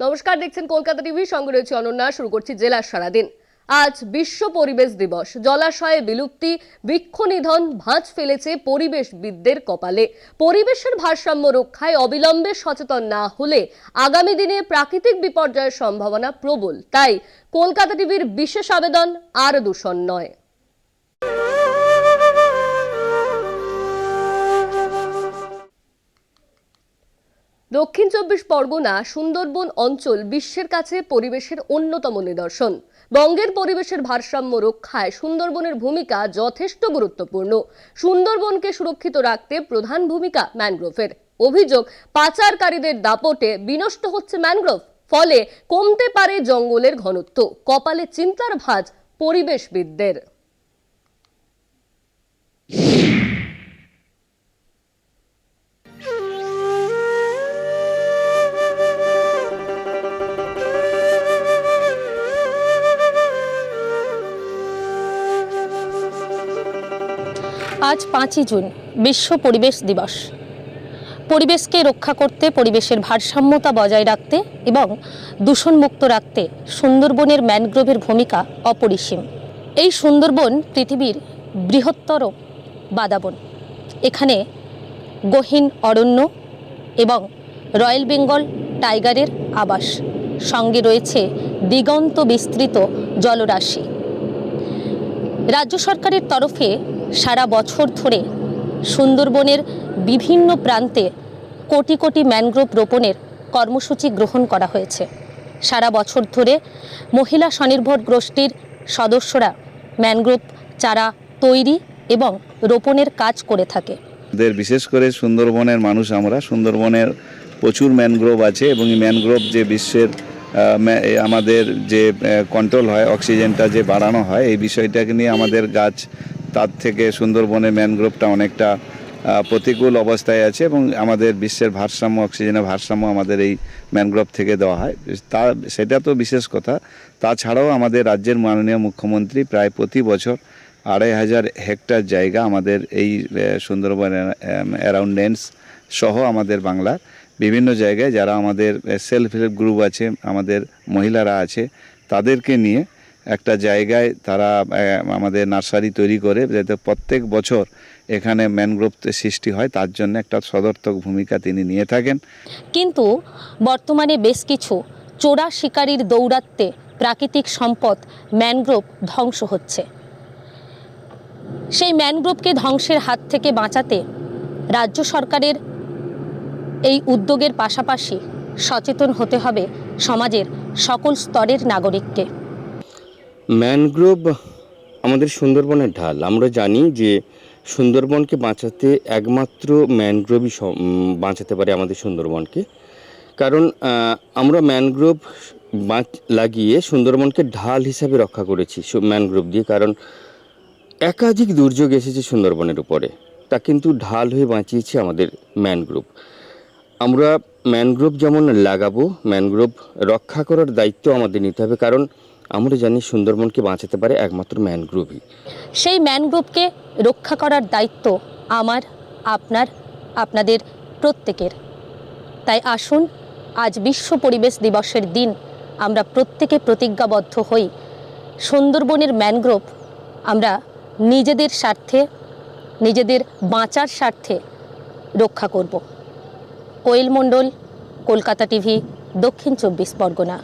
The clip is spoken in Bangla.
নমস্কার, দেখছেন কলকাতা টিভি। সঙ্গে রয়েছে অনন্যা, শুরু করছি জেলার সারাদিন। আজ বিশ্ব পরিবেশ দিবস। জলাশয়ে বিলুপ্তি, বৃক্ষ নিধন, ভাঁজ ফেলেছে পরিবেশবিদদের কপালে। পরিবেশের ভারসাম্য রক্ষায় অবিলম্বে সচেতন না হলে আগামী দিনে প্রাকৃতিক বিপর্যয়ের সম্ভাবনা প্রবল। তাই কলকাতা টিভির বিশেষ আবেদন আর দূষণ নয়। দক্ষিণ চব্বিশ পরগনা, সুন্দরবন অঞ্চল বিশ্বের কাছে পরিবেশের অন্যতম নিদর্শন। বঙ্গের পরিবেশের ভারসাম্য রক্ষায় সুন্দরবনের ভূমিকা যথেষ্ট গুরুত্বপূর্ণ। সুন্দরবনকে সুরক্ষিত রাখতে প্রধান ভূমিকা ম্যানগ্রোভের। অভিযোগ, পাচারকারীদের দাপটে বিনষ্ট হচ্ছে ম্যানগ্রোভ, ফলে কমতে পারে জঙ্গলের ঘনত্ব। কপালে চিন্তার ভাঁজ পরিবেশবিদদের। আজ পাঁচই জুন, বিশ্ব পরিবেশ দিবস। পরিবেশকে রক্ষা করতে পরিবেশের ভারসাম্যতা বজায় রাখতে এবং দূষণমুক্ত রাখতে সুন্দরবনের ম্যানগ্রোভের ভূমিকা অপরিসীম। এই সুন্দরবন পৃথিবীর বৃহত্তর বাদাবন। এখানে গহীন অরণ্য এবং রয়্যাল বেঙ্গল টাইগারের আবাস। সঙ্গে রয়েছে দিগন্ত বিস্তৃত জলরাশি। রাজ্য সরকারের তরফে সারা বছর ধরে সুন্দরবনের বিভিন্ন প্রান্তে কোটি কোটি ম্যানগ্রোভ রোপণের কর্মসূচি গ্রহণ করা হয়েছে। সারা বছর ধরে মহিলা স্বনির্ভর গোষ্ঠীর সদস্যরা ম্যানগ্রোভ চারা তৈরি এবং রোপণের কাজ করে থাকে। বিশেষ করে সুন্দরবনের মানুষ আমরা, সুন্দরবনের প্রচুর ম্যানগ্রোভ আছে এবং এই ম্যানগ্রোভ যে বিশ্বের আমাদের যে কন্ট্রোল হয় অক্সিজেনটা যে বাড়ানো হয়, এই বিষয়টাকে নিয়ে আমাদের গাছ তার থেকে সুন্দরবনের ম্যানগ্রোভটা অনেকটা প্রতিকূল অবস্থায় আছে এবং আমাদের বিশ্বের ভারসাম্য, অক্সিজেনের ভারসাম্য আমাদের এই ম্যানগ্রোভ থেকে দেওয়া হয়। তা, সেটা তো বিশেষ কথা। তাছাড়াও আমাদের রাজ্যের মাননীয় মুখ্যমন্ত্রী প্রায় প্রতি বছর আড়াই হাজার হেক্টর জায়গা আমাদের এই সুন্দরবন অ্যারাউন্ডেন্স সহ আমাদের বাংলার বিভিন্ন জায়গায় যারা আমাদের সেলফ হেল্প গ্রুপ আছে, আমাদের মহিলারা আছে, তাদেরকে নিয়ে একটা জায়গায় তারা আমাদের নার্সারি তৈরি করে, যাতে প্রত্যেক বছর এখানে ম্যানগ্রোভ সৃষ্টি হয়, তার জন্য একটা সদর্থক ভূমিকা তিনি নিয়ে থাকেন। কিন্তু বর্তমানে বেশ কিছু চোরা শিকারীর দৌরাত্মে প্রাকৃতিক সম্পদ ম্যানগ্রোভ ধ্বংস হচ্ছে। সেই ম্যানগ্রোভকে ধ্বংসের হাত থেকে বাঁচাতে রাজ্য সরকারের এই উদ্যোগের পাশাপাশি সচেতন হতে হবে সমাজের সকল স্তরের নাগরিককে। ম্যানগ্রোভ আমাদের সুন্দরবনের ঢাল। আমরা জানি যে সুন্দরবনকে বাঁচাতে একমাত্র ম্যানগ্রোভই বাঁচাতে পারে আমাদের সুন্দরবনকে। কারণ আমরা ম্যানগ্রোভ বাঁচ- লাগিয়ে সুন্দরবনকে ঢাল হিসাবে রক্ষা করেছি ম্যানগ্রোভ দিয়ে। কারণ, একাধিক দুর্যোগ এসেছে সুন্দরবনের উপরে। তা কিন্তু ঢাল হয়ে বাঁচিয়েছে আমাদের ম্যানগ্রোভ। আমরা ম্যানগ্রোভ যেমন লাগাবো, ম্যানগ্রোভ রক্ষা করার দায়িত্ব আমাদের নিতে হবে। কারণ আমরা জানি সুন্দরবনকে বাঁচাতে পারে একমাত্র ম্যানগ্রোভই। সেই ম্যানগ্রোভকে রক্ষা করার দায়িত্ব আমার, আপনার, আপনাদের প্রত্যেকের। তাই আসুন, আজ বিশ্ব পরিবেশ দিবসের দিন আমরা প্রত্যেকে প্রতিজ্ঞাবদ্ধ হই। সুন্দরবনের ম্যানগ্রোভ আমরা নিজেদের স্বার্থে, নিজেদের বাঁচার স্বার্থে রক্ষা করব। কোয়েল মণ্ডল, কলকাতা টিভি, দক্ষিণ চব্বিশ পরগনা।